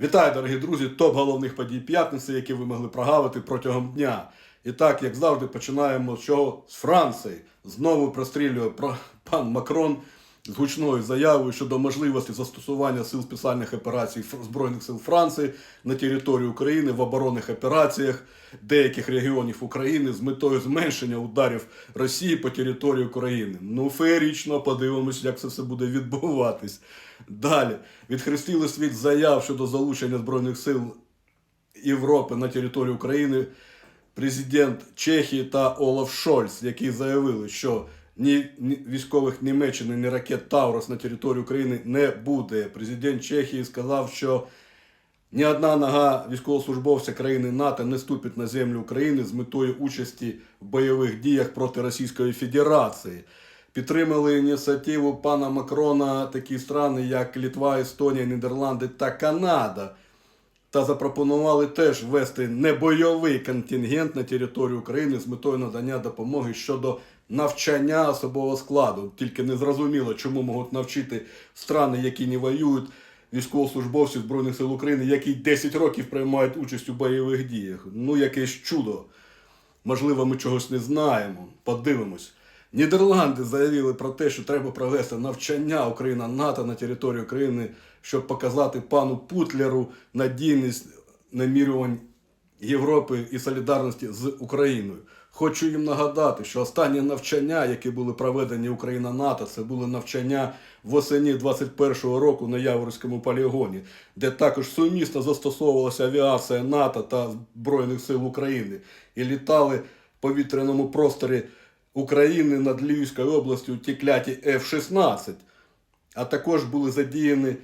Вітаю, дорогі друзі! Топ головних подій п'ятниці, які ви могли прогавити протягом дня. І так, як завжди, починаємо з чого? З Франції. Знову прострілює про- пан Макрон з гучною заявою щодо можливості застосування сил спеціальних операцій Збройних сил Франції на території України в оборонних операціях деяких регіонів України з метою зменшення ударів Росії по території України. Ну, феєрично подивимось, як це все буде відбуватись. Далі відхрестили світ заяв щодо залучення збройних сил Європи на територію України президент Чехії та Олаф Шольц, які заявили, що ні, військових Німеччини, ні ракет Таурус на території України не буде. Президент Чехії сказав, що ні одна нога військовослужбовця країни НАТО не ступить на землю України з метою участі в бойових діях проти Російської Федерації. Підтримали ініціативу пана Макрона такі страни, як Літва, Естонія, Нідерланди та Канада та запропонували теж ввести небойовий контингент на територію України з метою надання допомоги щодо навчання особового складу. Тільки не зрозуміло, чому можуть навчити страни, які не воюють, військовослужбовців Збройних сил України, які 10 років приймають участь у бойових діях. Ну, якесь чудо. Можливо, ми чогось не знаємо. Подивимось. Нідерланди заявили про те, що треба провести навчання Україна НАТО на території України, щоб показати пану Путлеру надійність намірювань Європи і солідарності з Україною. Хочу їм нагадати, що останні навчання, які були проведені Україна НАТО, це були навчання восені 21-го року на Яворському полігоні, де також сумісно застосовувалася авіація НАТО та Збройних сил України і літали в повітряному просторі України над Львівською областю ті кляті F-16, а також були задіяні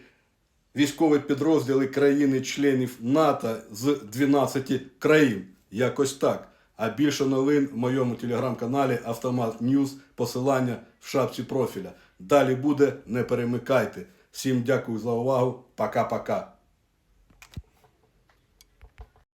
військові підрозділи країни-членів НАТО з 12 країн. Якось так. А більше новин в моєму телеграм-каналі Автомат Ньюз, посилання в шапці профіля. Далі буде, не перемикайте. Всім дякую за увагу. Пока-пока.